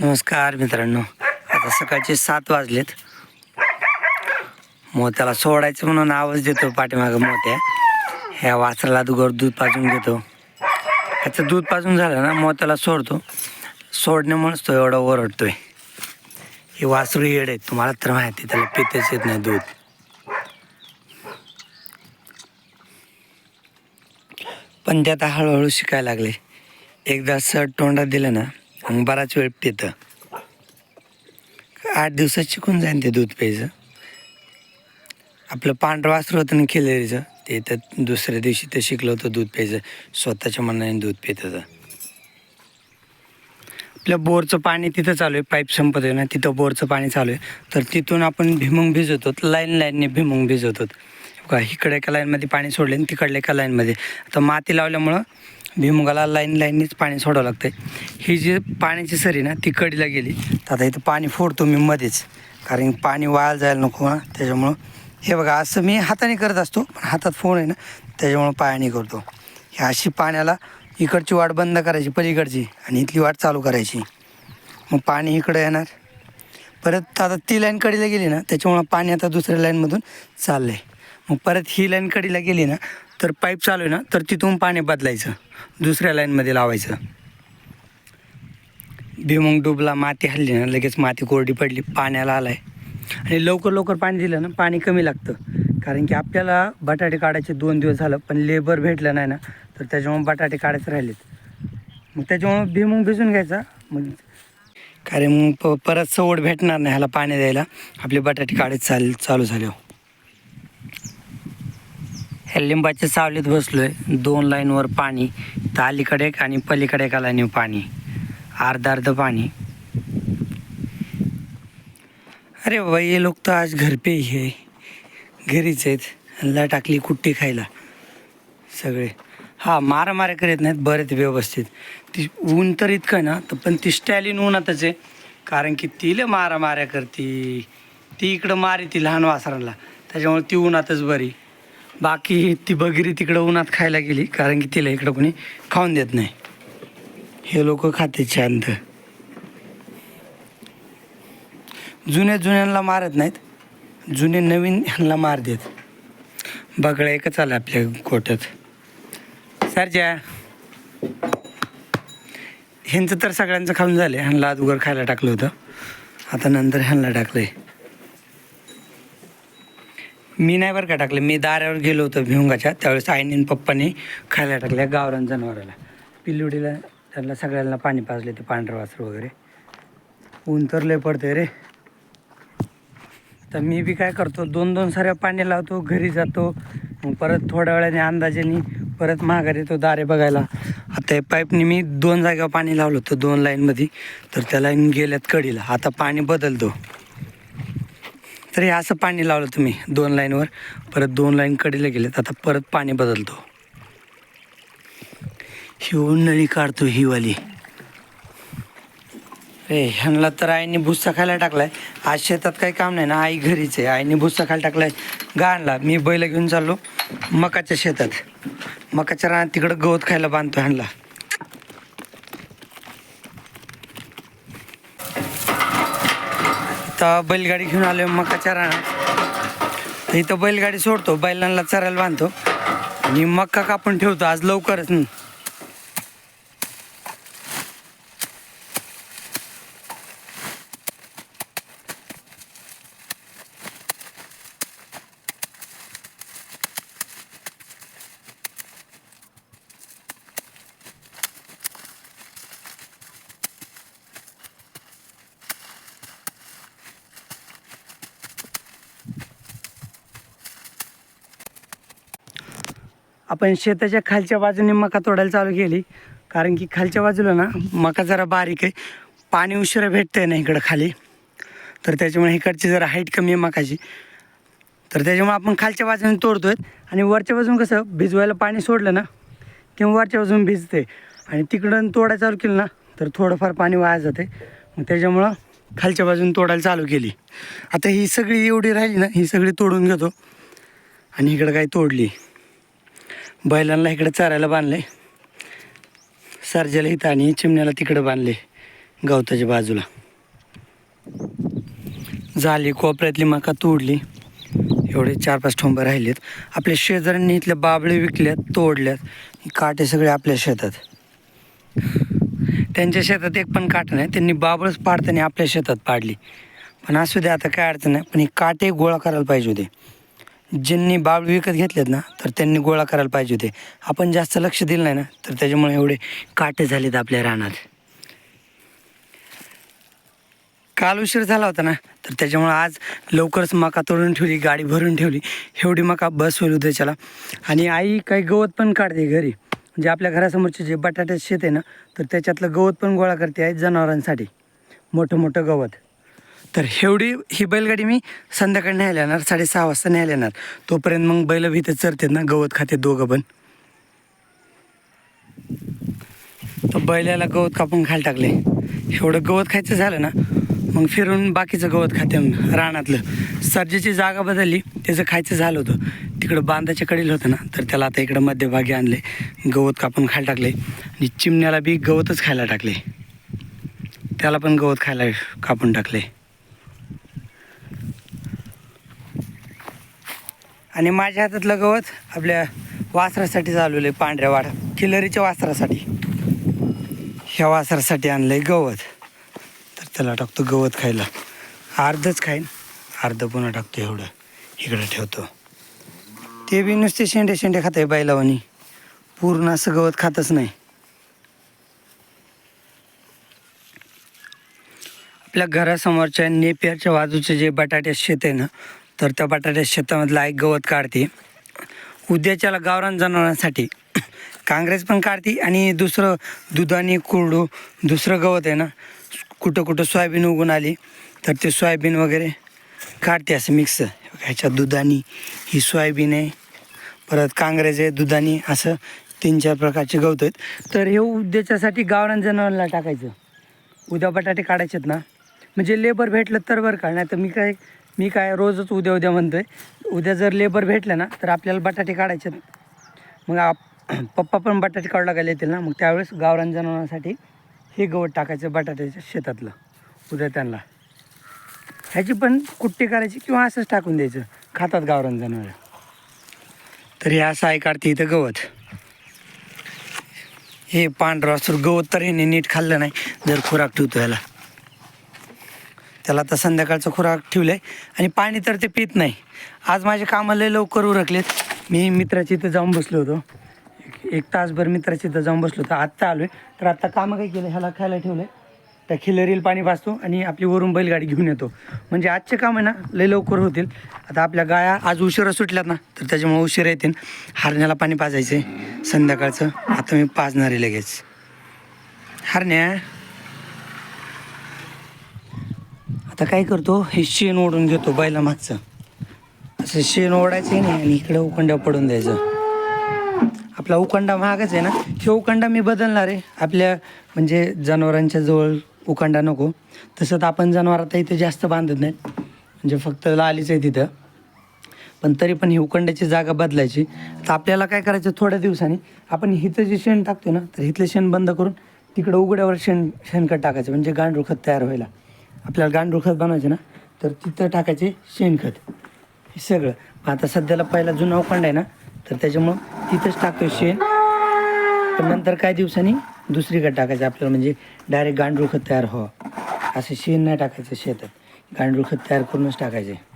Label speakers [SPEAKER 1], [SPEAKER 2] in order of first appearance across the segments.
[SPEAKER 1] नमस्कार मित्रांनो. आता सकाळचे सात वाजलेत. मोत्याला सोडायचं म्हणून आवाज देतो पाठीमागं मोत्या. ह्या वासराला दुगर दूध पाजून घेतो. ह्याचं दूध पाजून झालं ना मोत्याला सोडतो. सोडण्यामुळेच तो एवढा ओरडतोय. हे वासरू येड आहे तुम्हाला तर माहिती आहे, त्याला पितेच येत नाही दूध. पण ते आता हळूहळू शिकायला लागले. एकदा सट तोंडात दिलं ना मग बराच वेळ पितं. आठ दिवसात शिकून जाईन ते दूध प्यायचं. आपलं पांढरं वासरू होतं ना खिलेरीचं ते तर दुसऱ्या दिवशी ते शिकलं होतं दूध प्यायचं. स्वतःच्या मनाने दूध पित होतं. आपल्या बोरचं पाणी तिथं चालू आहे पाईप संपत आहे ना तिथं बोरचं पाणी चालू आहे. तर तिथून आपण भिमंग भिजवतो लाईन लाईनने भिमंग भिजवतो. का इकडे एका लाईनमध्ये पाणी सोडले आणि तिकडल्या एका लाईनमध्ये. आता माती लावल्यामुळं भुईमुगाला लाईन लाईननीच पाणी सोडावं लागतं ही जी पाण्याची सरी ना ती कडीला गेली. तर आता इथं पाणी फोडतो मी मध्येच. कारण पाणी वाया जायला नको ना त्याच्यामुळं. हे बघा असं मी हाताने करत असतो पण हातात फोन आहे ना त्याच्यामुळं पायाने करतो. ही अशी पाण्याला इकडची वाट बंद करायची पलीकडची आणि इथली वाट चालू करायची. मग पाणी इकडं येणार. परत आता ती लाईन कडीला गेली ना त्याच्यामुळं पाणी आता दुसऱ्या लाईनमधून चाललं आहे मग परत ही लाईन कडीला गेली ना तर पाईप चालू आहे ना तर तिथून पाणी बदलायचं दुसऱ्या लाईनमध्ये लावायचं. भीमंग डुबला माती हल्ली ना लगेच माती कोरडी पडली पाण्याला आलाय. आणि लवकर लवकर पाणी दिलं ना पाणी कमी लागतं. कारण की आपल्याला बटाटे काढायचे दोन दिवस झालं पण लेबर भेटलं नाही ना तर त्याच्यामुळे बटाटे काढायचे राहिलेत. मग त्याच्यामुळे भीमुंग भिजून घ्यायचा मग कारण मग प परत सवड भेटणार नाही ह्याला पाणी द्यायला. आपले बटाटे काढायचे चाल चालू झाले हो. ह्या लिंबाच्या सावलीत बसलो आहे दोन लाईनवर पाणी तर अलीकडे एक आणि पलीकडे एका लाईनीवर पाणी. अर्ध अर्ध पाणी. अरे बाबा हे लोक तर आज घरपे हे. घरीच आहेत. लय टाकली कुट्टी खायला. सगळे. हा मारामाऱ्या करीत नाहीत बरेच व्यवस्थित. ती ऊन तर इतकं आहे ना तर पण ती स्टॅलिन ऊनातच आहे. कारण की तिला मारामाऱ्या करती. ती इकडं मारी ती लहान वासरांना. त्याच्यामुळे ती ऊनातच बरी. बाकी ती बगिरी तिकडं उन्हात खायला गेली कारण की तिला इकडं कोणी खाऊन देत नाही. हे लोक खाते शांत. जुन्या जुन्यांना मारत नाहीत जुने नवीन ह्यांना मार देत. बगळा एकच आला आपल्या गोट्यात सरच्या ह्यांचं तर सगळ्यांचं खाऊन झालं ह्यांना अगोदर खायला टाकलं होतं. आता नंतर ह्यांना टाकलं आहे मी नाही बरं का टाकलं. मी दारावर गेलो होतो भिवंगाच्या. त्यावेळेस आईने पप्पाने खायला टाकल्या गावरान जनावराला. पिल्लुडीला त्यांना सगळ्यांना पाणी पाजले ते पांढरं वासर वगैरे. ऊन तर लय पडते रे. तर मी बी काय करतो दोन दोन साऱ्या पाणी लावतो घरी जातो. मग परत थोड्या वेळाने अंदाजाने परत माघारी येतो दारे बघायला. आता हे पाईपने मी दोन जागेवर पाणी लावलं होतं दोन लाईनमध्ये. तर त्या लाईन गेल्यात कडीला. आता पाणी बदलतो. तर हे असं पाणी लावलं तुम्ही दोन लाईनवर परत दोन लाईन कडीला गेलेत आता परत पाणी बदलतो. ही नळी काढतो ही वाली. रे ह्यांना तर आईने भुस्सा खायला टाकलाय. आज शेतात काही काम नाही ना आई घरीच आहे. आईने भुस्सा खायला टाकलाय. गाणला मी बैल घेऊन चाललो मकाच्या शेतात. मकाच्या रानात तिकडं गवत खायला बांधतो ह्यांना आता बैलगाडी घेऊन आलो मकाच्या रानात. इथं बैलगाडी सोडतो बैलांना चरायला बांधतो. आणि मक्का कापून ठेवतो आज लवकरच. आपण शेताच्या खालच्या बाजूने मका तोडायला चालू केली. कारण की खालच्या बाजूला ना मका जरा बारीक आहे. पाणी उशिरा भेटतंय ना इकडं खाली. तर त्याच्यामुळे इकडची जरा हाईट कमी आहे मकाची. तर त्याच्यामुळे आपण खालच्या बाजूने तोडतोय. आणि वरच्या बाजून कसं भिजवायला पाणी सोडलं ना किंवा वरच्या बाजून भिजते आणि तिकडं तोडायला चालू केलं ना तर थोडंफार पाणी वाया जाते मग त्याच्यामुळं खालच्या बाजून तोडायला चालू केली. आता ही सगळी एवढी राहिली ना ही सगळी तोडून घेतो. आणि इकडं काही तोडली. बैलांना इकडं चरायला बांधले. सरजेला इथं आणि चिमण्याला तिकडं बांधले गवताच्या बाजूला. झाली कोपऱ्यातली मका तोडली. एवढे चार पाच ठोंबं राहिलेत. आपल्या शेजाऱ्यांनी इथल्या बाबळे विकल्यात तोडल्यात. काटे सगळे आपल्या शेतात. त्यांच्या शेतात एक पण काट नाही त्यांनी बाबळच पाडताना आपल्या शेतात पाडली. पण असू दे आता काय अडचण नाही पण ही काटे गोळा करायला पाहिजे होते. ज्यांनी बाळ विकत घेतलेत ना तर त्यांनी गोळा करायला पाहिजे होते. आपण जास्त लक्ष दिलं नाही ना तर त्याच्यामुळे एवढे काटे झालेत आपल्या रानात. काल उशीर झाला होता ना तर त्याच्यामुळे आज लवकरच मका तोडून ठेवली गाडी भरून ठेवली. एवढी मका बस होईल उद्याच्याला आणि आई काही गवत पण काढते घरी. म्हणजे आपल्या घरासमोरचे जे बटाट्याचे शेत आहे ना तर त्याच्यातलं गवत पण गोळा करते आहे जनावरांसाठी. मोठं मोठं गवत. तर एवढी ही बैलगाडी मी संध्याकाळी न्यायला येणार साडेसहा वाजता न्यायला येणार. तोपर्यंत मग बैल भीतर चरतात ना गवत खाते दोघं पण. तर बैलाला गवत कापून खायला टाकले. एवढं गवत खायचं झालं ना मग फिरून बाकीचं गवत खाते रानातलं. सर्जेची जागा बदलली त्याचं खायचं झालं होतं. तिकडं बांधाच्या कडेला होतं ना तर त्याला आता इकडं मध्यभागी आणले गवत कापून खायला टाकले. आणि चिमण्याला बी गवतच खायला टाकले. त्याला पण गवत खायला कापून टाकले. आणि माझ्या हातातलं गवत आपल्या वासरासाठी चालवलं आहे पांढऱ्या वाड किलरीच्या वासरासाठी. ह्या वासरासाठी आणलं आहे गवत. तर त्याला टाकतो गवत खायला. अर्धच खाईन अर्ध पुन्हा टाकतो एवढं. इकडं ठेवतो. ते बी नुसते शेंडे शेंडे खात आहे बैलावानी. पूर्ण असं गवत खातच नाही. आपल्या घरासमोरच्या नेपियरच्या बाजूचे जे बटाटे शेत आहे ना तर त्या बटाट्या शेतामधला एक गवत काढते. उद्याच्याला गावरान जनावरांसाठी काँग्रेस पण काढते आणि दुसरं दुधाने कुरडू दुसरं गवत आहे ना कुठं कुठं सोयाबीन उगून आली तर ते सोयाबीन वगैरे काढते असं मिक्स ह्याच्यात दुधानी ही सोयाबीन आहे परत काँग्रेस आहे दुधानी असं तीन चार प्रकारचे गवत आहेत. तर हे उद्याच्यासाठी गावरान जनावरांना टाकायचं. उद्या बटाटे काढायचेत ना. म्हणजे लेबर भेटलं तर बरं का नाही तर मी काय मी काय रोजच उद्या उद्या म्हणतो आहे उद्या जर लेबर भेटलं ना तर आपल्याला बटाटे काढायचे मग आप पप्पा पण बटाटे काढू गेले येतील ना मग त्यावेळेस गावरान जनावरांसाठी हे गवत टाकायचं बटाट्याच्या शेतातलं उद्या त्यांना. ह्याची पण कुट्टी करायची किंवा असंच टाकून द्यायचं खातात गावरान जनावर. तर हे असं आहे काढते इथं गवत. हे पांढरं असं गवत तर ह्याने नीट खाल्लं नाही जर खुराक ठेवतो ह्याला. त्याला आता संध्याकाळचं खुराक ठेवलं आहे आणि पाणी तर ते पित नाही. आज माझे कामं लय लवकर उरकलेत. मी मित्राची इथं जाऊन बसलो होतो. एक- एक तासभर मित्राची इथं जाऊन बसलो होतो. आत्ता आलो आहे तर आत्ता कामं काय केलं ह्याला खायला ठेवलं आहे त्या खिलरील पाणी पाचतो आणि आपली वरून बैलगाडी घेऊन येतो. म्हणजे आजचे काम आहे ना लय लवकर होतील. आता आपल्या गाया आज उशिरा सुटल्यात ना तर त्याच्यामुळे उशिरा येतील. हरण्याला पाणी पाजायचं आहे संध्याकाळचं आता मी पाजणार आहे लगेच. हरण्या. आता काय करतो हे शेण ओढून घेतो बैला मागचं असं शेण ओढायचं नाही आणि इकडे उखंडा पडून द्यायचं. आपला उखंडा महागच आहे ना हे उखंडा मी बदलणार आहे. आपल्या म्हणजे जनावरांच्या जवळ उखंडा नको. तसं तर आपण जनावर आता इथे जास्त बांधत नाहीत. म्हणजे फक्त लालीच आहे तिथं. पण तरी पण ही उखंड्याची जागा बदलायची. तर आपल्याला काय करायचं थोड्या दिवसांनी आपण हिथं जे शेण टाकतो ना तर हिथलं शेण बंद करून तिकडं उघड्यावर शेण शेणखत टाकायचं. म्हणजे गांडूळ खत तयार व्हायला. आपल्याला गांडूळ खत बनवायचे ना तर तिथं टाकायचे शेणखत हे सगळं. मग आता सध्याला पहिला जुना उखंड आहे ना तर त्याच्यामुळं तिथंच टाकतो शेण. पण नंतर काही दिवसांनी दुसरीकडे टाकायचं आपल्याला म्हणजे डायरेक्ट गांडूळ खत तयार व्हावं. असं शेण नाही टाकायचं शेतात. गांडूळ खत तयार करूनच टाकायचे.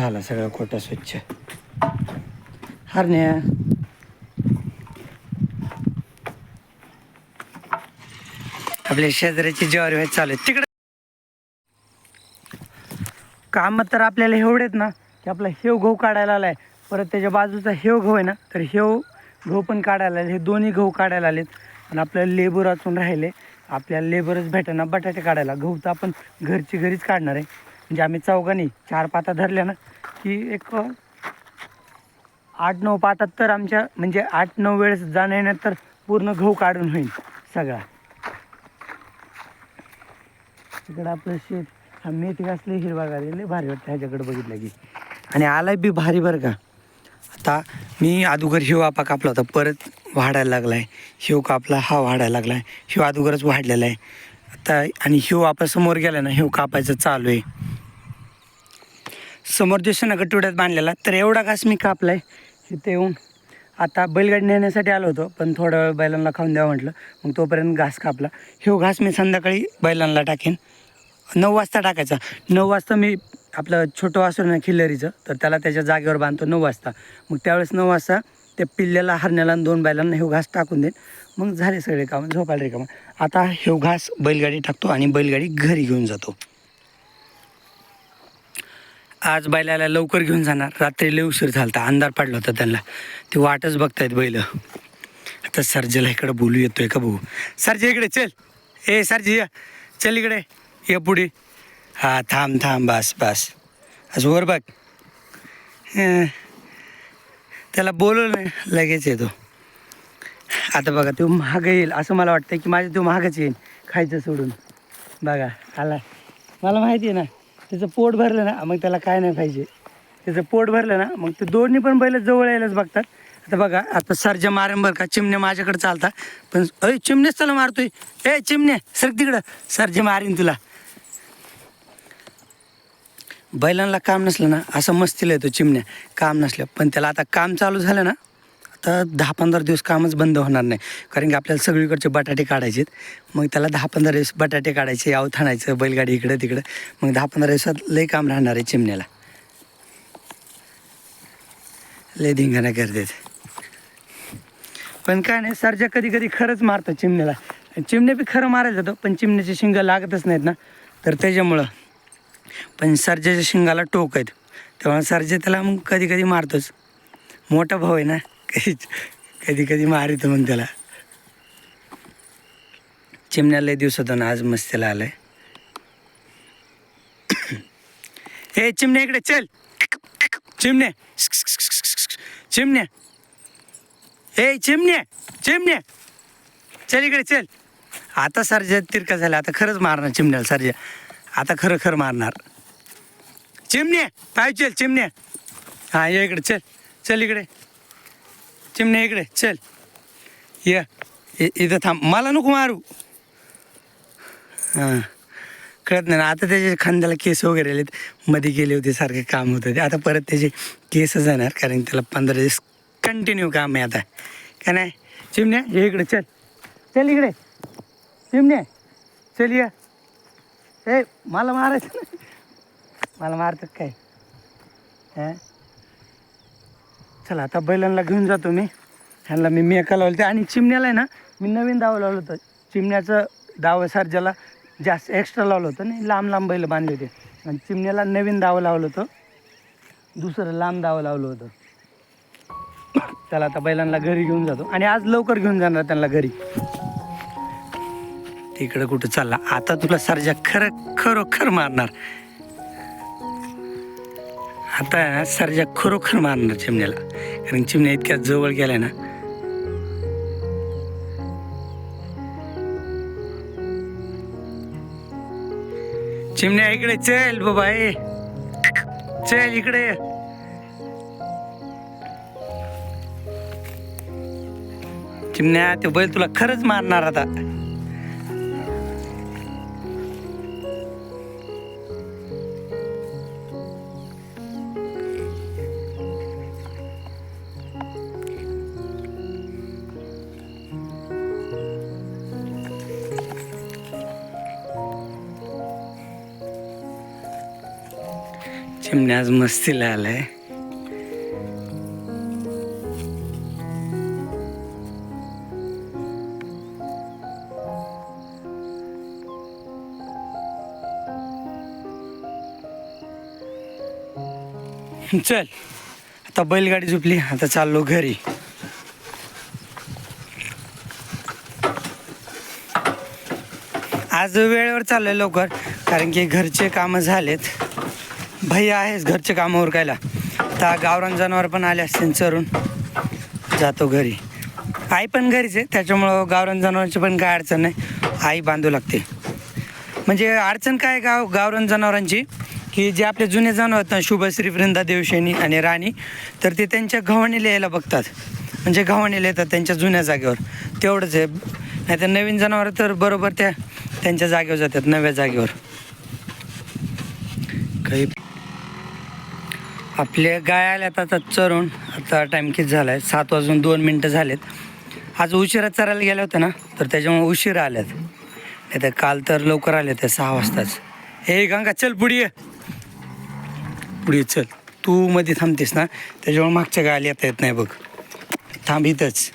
[SPEAKER 1] झाला सगळा कोटा स्वच्छ. हरण्या. आपल्या शेजाऱ्याची ज्वारी व्हायचं चालू आहे तिकडे. काम तर आपल्याला एवढेच ना की आपला हेव गहू काढायला आलाय. परत त्याच्या बाजूचा हेव गहू आहे ना तर हेव गहू पण काढायला आले. हे दोन्ही गहू काढायला आलेत. आणि आपल्याला लेबर असून राहिले. आपल्याला लेबरच भेटेना बटाटे काढायला. गहू तर आपण घरची घरीच काढणार आहे. म्हणजे आम्ही चौघांनी चार पाता धरल्या ना की एक आठ नऊ पातात तर आमच्या म्हणजे आठ नऊ वेळेस जाणं येण्यात तर पूर्ण गहू काढून होईल सगळा. इकडं आपलं शेत हा मेथी असले हिरवा लय भारी वाटतं ह्याच्याकडे बघितलं की. आणि आलाय बी भारी बरं का. आता मी अगोदर हिव आपा कापला होता परत वाढायला लागलाय. हिव कापला हा वाढायला लागलाय. हिव अदुगरच वाढलेला आहे. आता आणि हिव आपा समोर गेला ना हिव कापायचं चालू आहे. समोर दिसतो ना गटुड्यात बांधलेला. तर एवढा घास मी कापलाय. इथे येऊन आता बैलगाडी नेण्यासाठी आलो होतो पण थोडं वेळ बैलांना खाऊन द्यावं म्हटलं. मग तोपर्यंत घास कापला. ह्यो घास मी संध्याकाळी बैलांना टाकेन. नऊ वाजता टाकायचा. नऊ वाजता मी आपलं छोटं वासर ना खिल्लरीचं तर त्याला त्याच्या जागेवर बांधतो नऊ वाजता. मग त्यावेळेस नऊ वाजता त्या पिल्ल्याला हरण्याला आणि दोन बैलांना हे घास टाकून देईन. मग झाले सगळे कामं झोपायला रिकामं आता हे घास बैलगाडी टाकतो आणि बैलगाडी घरी घेऊन जातो. आज बैलाला लवकर घेऊन जाणार. रात्री लय उशीर झाला अंधार पडला होता त्यांना. ते वाटच बघतायत बैल. आता सर्जेला इकडं बोलू येतोय का भाऊ सर्जे इकडे चल. ए सरजी या. चल इकडे. ये पुढे. हा थांब थांब बस बस. अस वर बघ. त्याला बोलवलं नाही. लगेच येतो. आता बघा तो महाग येईल. असं मला वाटतं की माझ्या तो महागच येईल खायचं सोडून. बघा आला. मला माहिती आहे ना. त्याचं पोट भरलं ना मग त्याला काय नाही पाहिजे. त्याचं पोट भरलं ना मग ते दोन्ही पण बैल जवळ यायलाच बघतात. आता बघा आता सरजा मारेन बरं का चिमणे माझ्याकडे चालतात. पण अय चिमणेच त्याला मारतोय. ए चिमणे सर तिकडं. सरजे मारीन तुला. बैलांना काम नसलं ना असं मस्तीला येतो चिमण्या. काम नसल्या पण त्याला आता काम चालू झालं ना आता दहा पंधरा दिवस कामच बंद होणार नाही. कारण की आपल्याला सगळीकडचे बटाटे काढायचे मग त्याला दहा पंधरा दिवस बटाटे काढायचे याव थाणायचं बैलगाडी इकडं तिकडं. मग दहा पंधरा दिवसात लई काम राहणार आहे चिमण्याला. लय धिंगाणा करतात. पण काय नाही सरजा कधी कधी खरंच मारतो चिमण्याला. आणि चिमणे बी खरं मारायला जातो पण चिमण्याचे शिंग लागतच नाहीत ना. तर त्याच्यामुळं. पण सरजेच्या शिंगाला टोक आहेत. तेव्हा सरजे त्याला मग कधी कधी मारतोच. मोठा भाऊ आहे ना. कधी कधी मारित मारितो मग त्याला. चिमण्याला दिवसातून आज मस्तीला आलाय. हे चिमण्या इकडे चल. चिमणे चिमण्या. हे चिमण्या चिमण्या. चल इकडे चल. आता सरजा तिरका झाला आता खरंच मारणार चिमण्याला सरजा. आता खरं खरं मारणार. चिमणे पाय चल चिमण्या. हा ये इकडे चल. चल इकडे. चिमणे इकडे चल. ये इथं थांब. मला नको मारू. हां. कळत नाही ना आता त्याचे खांद्याला केस वगैरे आलेत. मध्ये गेले होते सारखे काम होतं ते आता परत त्याचे केस जाणार कारण त्याला पंधरा दिवस कंटिन्यू काम आहे आता. का नाही? चिमण्या ये इकडे चल. चल इकडे. चिमण्या चल ये. ए मला मारायचं मला मारतात काय? हां? चला आता बैलांना घेऊन जातो मी. ह्यांना मी मेका लावलं आणि चिमण्याला आहे ना मी नवीन दाव लावलं होतं. चिमण्याचं दाव ज्याला जास्त एक्स्ट्रा लावलं होतं. आणि लांब लांब बैल बांधले होते. आणि चिमण्याला नवीन दावं लावलं होतं. दुसरं लांब दावं लावलं होतं. त्याला आता बैलांना घरी घेऊन जातो. आणि आज लवकर घेऊन जाणार त्यांना घरी. तिकडं कुठं चालला? आता तुला सरजा खरं खरोखर मारणार. आता सरजा खरोखर मारणार चिमण्याला. कारण चिमण्या इतक्या जवळ गेल्या ना. चिमण्या इकडे चल बाबा ए चल इकडे. चिमण्या ते बैल तुला खरंच मारणार आता. चिमण्या आज मस्तीला आलाय चल आता बैलगाडी झुपली आता चाललो घरी. आज वेळेवर चाललोय लवकर कारण की घरचे कामं झालेत. भैया आहेस घरचे कामावर कायला तर गावरान जनावर पण आले असतील चरून. जातो घरी. आई पण घरीच आहे त्याच्यामुळं गावरान जनावरांची पण काय अडचण नाही. आई बांधू लागते. म्हणजे अडचण काय आहे गाव गावरान जनावरांची? की जे आपले जुने जनावर आहेत ना शुभश्री वृंदा देवशेनी आणि राणी तर ते त्यांच्या गव्हाणीला यायला बघतात. म्हणजे गव्हाणीला येतात त्यांच्या जुन्या जागेवर. तेवढंच आहे. नाही तर नवीन जनावर तर बरोबर त्या त्यांच्या जागेवर जातात नव्या जागेवर. आपले गाय आल्यात आता चरून. आता टाईम किती झाला आहे सात वाजून दोन मिनटं झालेत. आज उशिरा चरायला गेल्या होत्या ना तर त्याच्यामुळे उशिरा आल्यात नाही तर काल तर लवकर आले ते सहा वाजताच. हे गंगा चल पुढे पुढे चल. तू मध्ये थांबतेस ना त्याच्यामुळे मागच्या गायला येता येत नाही बघ. थांब इथंच.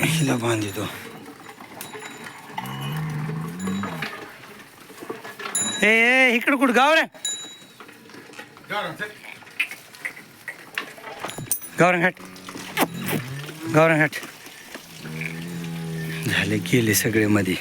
[SPEAKER 1] हिला बांधितो ए इकडं कुठं? गाव रे.
[SPEAKER 2] Got him.
[SPEAKER 1] झाले गेले सगळे मध्ये.